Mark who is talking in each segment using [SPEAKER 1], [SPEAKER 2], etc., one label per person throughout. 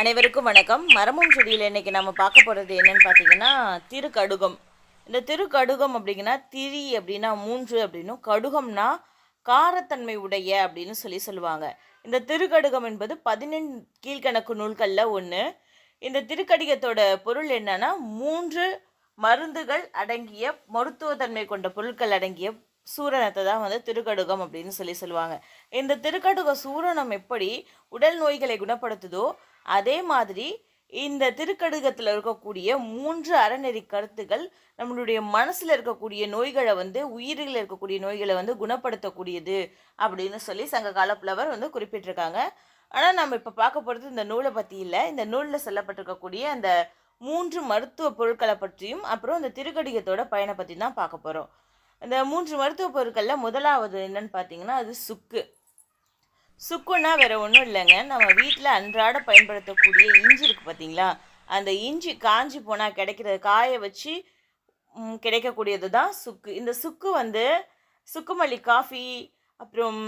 [SPEAKER 1] அனைவருக்கும் வணக்கம். மரமும் செடியில் இன்றைக்கி நம்ம பார்க்க போகிறது என்னன்னு பார்த்தீங்கன்னா திருக்கடுகம். இந்த திருக்கடுகம் அப்படிங்கன்னா திரி அப்படின்னா மூன்று அப்படின்னும் கடுகம்னா காரத்தன்மை உடைய அப்படின்னு சொல்லி சொல்லுவாங்க. இந்த திருக்கடுகம் என்பது பதினெண் கீழ்கணக்கு நூல்களில் ஒன்று இந்த திருக்கடிகத்தோட பொருள் என்னன்னா மூன்று மருந்துகள் அடங்கிய மருத்துவத்தன்மை கொண்ட பொருட்கள் அடங்கிய சூரணத்தை தான் வந்து திருக்கடுகம் அப்படின்னு சொல்லி சொல்லுவாங்க. இந்த திருக்கடுக சூரணம் எப்படி உடல் நோய்களை குணப்படுத்துதோ அதே மாதிரி இந்த திருக்கடுகத்தில் இருக்கக்கூடிய மூன்று அறநெறி கருத்துக்கள் நம்மளுடைய மனசில் இருக்கக்கூடிய நோய்களை வந்து உயிரில் இருக்கக்கூடிய நோய்களை வந்து குணப்படுத்தக்கூடியது அப்படின்னு சொல்லி சங்ககால புலவர் வந்து குறிப்பிட்டிருக்காங்க. ஆனால் நம்ம இப்போ பார்க்க போகிறது இந்த நூலை பற்றி இல்லை. இந்த நூலில் சொல்லப்பட்டிருக்கக்கூடிய அந்த மூன்று மருத்துவ பொருட்களை பற்றியும் அப்புறம் இந்த திருக்கடிகத்தோட பயனை பற்றி தான் பார்க்க போகிறோம் இந்த மூன்று மருத்துவ பொருட்களில் முதலாவது என்னன்னு பார்த்தீங்கன்னா அது சுக்கு. சுக்குன்னா வேற ஒன்றும் இல்லைங்க. நம்ம வீட்டில் அன்றாட பயன்படுத்தக்கூடிய இஞ்சி இருக்குது பார்த்தீங்களா அந்த இஞ்சி காஞ்சி போனால் கிடைக்கிற காய வச்சு கிடைக்கக்கூடியது தான் சுக்கு. இந்த சுக்கு வந்து சுக்குமல்லி காஃபி அப்புறம்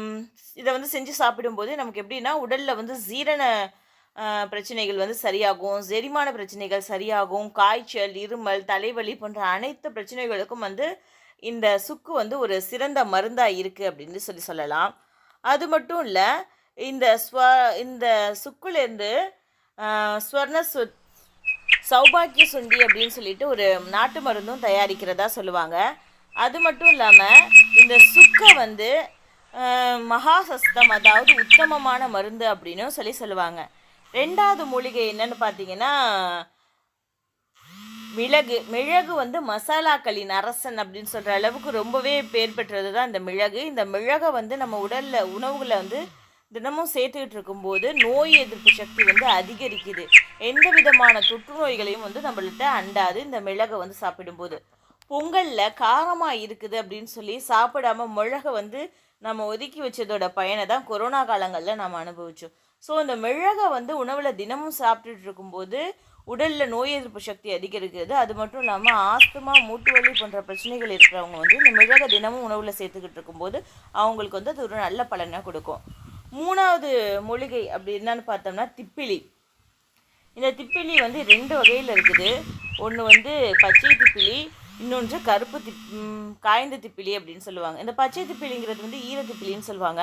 [SPEAKER 1] இதை வந்து செஞ்சு சாப்பிடும்போது நமக்கு எப்படின்னா உடலில் வந்து ஜீரண பிரச்சனைகள் வந்து சரியாகும். செரிமான பிரச்சனைகள் சரியாகும். காய்ச்சல் இருமல் தலைவலி போன்ற அனைத்து பிரச்சனைகளுக்கும் வந்து இந்த சுக்கு வந்து ஒரு சிறந்த மருந்தாக இருக்குது அப்படின்னு சொல்லி சொல்லலாம். அது மட்டும் இல்லை இந்த ஸ்வ இந்த சுக்குலேருந்து ஸ்வர்ண சு சௌபாக்கிய சுண்டி அப்படின்னு சொல்லிட்டு ஒரு நாட்டு மருந்தும் தயாரிக்கிறதா சொல்லுவாங்க. அது மட்டும் இல்லாமல் இந்த சுக்கை வந்து மகாசஸ்தம் அதாவது உத்தமமான மருந்து அப்படின்னும் சொல்லி சொல்லுவாங்க. ரெண்டாவது மூலிகை என்னன்னு பார்த்தீங்கன்னா மிளகு மிளகு வந்து மசாலாக்களின் அரசன் அப்படின்னு சொல்கிற அளவுக்கு ரொம்பவே பேர் பெற்றது தான் இந்த மிளகு. இந்த மிளகை வந்து நம்ம உடலில் உணவுகளை வந்து தினமும் சேர்த்துக்கிட்டு இருக்கும்போது நோய் எதிர்ப்பு சக்தி வந்து அதிகரிக்குது. எந்த விதமான தொற்று நோய்களையும் வந்து நம்மள்ட்ட அண்டாது. இந்த மிளகை வந்து சாப்பிடும்போது. பொங்கலில் காரமாக இருக்குது அப்படின்னு சொல்லி சாப்பிடாம மிளகை வந்து நம்ம ஒதுக்கி வச்சதோட பயனை தான் கொரோனா காலங்களில் நம்ம அனுபவிச்சோம். ஸோ இந்த மிளகை வந்து உணவில் தினமும் சாப்பிட்டுட்டு இருக்கும்போது உடலில் நோய் எதிர்ப்பு சக்தி அதிகரிக்கிறது. அது மட்டும் இல்லாமல் ஆஸ்துமா மூட்டு வலி போன்ற பிரச்சனைகள் இருக்கிறவங்க வந்து இந்த மிளக தினமும் உணவில் சேர்த்துக்கிட்டு இருக்கும்போது அவங்களுக்கு வந்து அது ஒரு நல்ல பலனை கொடுக்கும். மூணாவது மூலிகை அப்படி என்னன்னு பார்த்தோம்னா திப்பிலி. இந்த திப்பிலி வந்து ரெண்டு வகையில் இருக்குது. ஒன்று வந்து பச்சை திப்பிலி இன்னொன்று கருப்பு திப் காய்ந்த திப்பிலி அப்படின்னு சொல்லுவாங்க. இந்த பச்சை திப்பிலிங்கிறது வந்து ஈர திப்பிலின்னு சொல்லுவாங்க.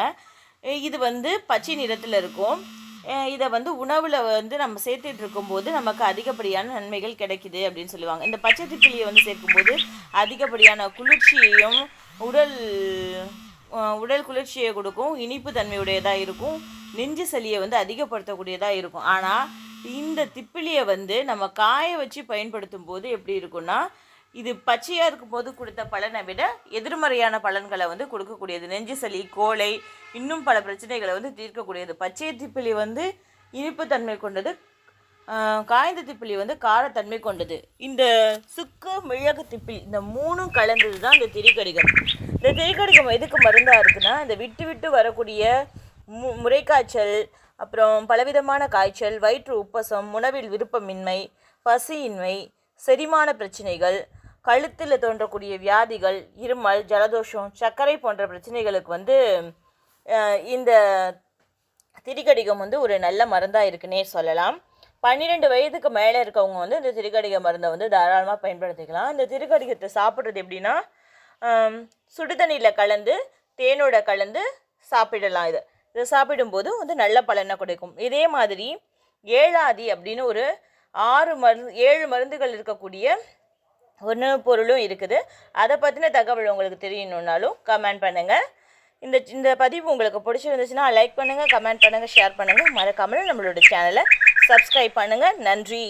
[SPEAKER 1] இது வந்து பச்சை நிறத்தில் இருக்கும். இதை வந்து உணவில் வந்து நம்ம சேர்த்துட்டு இருக்கும்போது நமக்கு அதிகப்படியான நன்மைகள் கிடைக்குது அப்படின்னு சொல்லுவாங்க. இந்த பச்சை திப்பிலியை வந்து சேர்க்கும்போது அதிகப்படியான குளிர்ச்சியையும் உடல் உடல் குளிர்ச்சியை கொடுக்கும் இனிப்பு தன்மையுடையதாக இருக்கும் நெஞ்சு சளியை வந்து அதிகப்படுத்தக்கூடியதாக இருக்கும். ஆனால் இந்த திப்பிலியை வந்து நம்ம காய வச்சு பயன்படுத்தும் போது எப்படி இருக்கும்னா இது பச்சையாக இருக்கும்போது கொடுத்த பலனை விட எதிர்மறையான பலன்களை வந்து கொடுக்கக்கூடியது. நெஞ்சு சளி கோழை இன்னும் பல பிரச்சனைகளை வந்து தீர்க்கக்கூடியது. பச்சை திப்பிலி வந்து இனிப்புத்தன்மை கொண்டது காய்ந்த திப்பிலி வந்து காரத்தன்மை கொண்டது. இந்த சுக்கு மிளகு திப்பிலி இந்த மூணும் கலந்தது தான் இந்த திரிகடிகம். இந்த திரிகடிகம் எதுக்கு மருந்தாக இருக்குன்னா இந்த விட்டு விட்டு வரக்கூடிய மு முறைக்காய்ச்சல் அப்புறம் பலவிதமான காய்ச்சல் வயிற்று உப்பசம் உணவில் விருப்பமின்மை பசியின்மை செரிமான பிரச்சனைகள் கழுத்தில் தோன்றக்கூடிய வியாதிகள் இருமல் ஜலதோஷம் சர்க்கரை போன்ற பிரச்சனைகளுக்கு வந்து இந்த திரிகடிகம் வந்து ஒரு நல்ல மருந்தாக இருக்குன்னே சொல்லலாம். பன்னிரெண்டு வயதுக்கு மேலே இருக்கவங்க வந்து இந்த திரிகடிக மருந்தை வந்து தாராளமாக பயன்படுத்திக்கலாம். இந்த திரிகடிகத்தை சாப்பிட்றது எப்படின்னா சுடுதண்ணியில் கலந்து தேனோட கலந்து சாப்பிடலாம் இது. இதை சாப்பிடும்போது வந்து நல்ல பலனை கொடுக்கும். இதே மாதிரி ஏழாதி அப்படின்னு ஒரு ஆறு மருந்து ஏழு மருந்துகள் இருக்கக்கூடிய ஒன்று பொருளும் இருக்குது. அதை பற்றின தகவல் உங்களுக்கு தெரியணுன்னாலும் கமெண்ட் பண்ணுங்கள் இந்த இந்த பதிவு உங்களுக்கு பிடிச்சிருந்துச்சுன்னா லைக் பண்ணுங்கள் கமெண்ட் பண்ணுங்கள் ஷேர் பண்ணுங்கள் மறக்காமல் நம்மளோட சேனலை சப்ஸ்கிரைப் பண்ணுங்கள் நன்றி.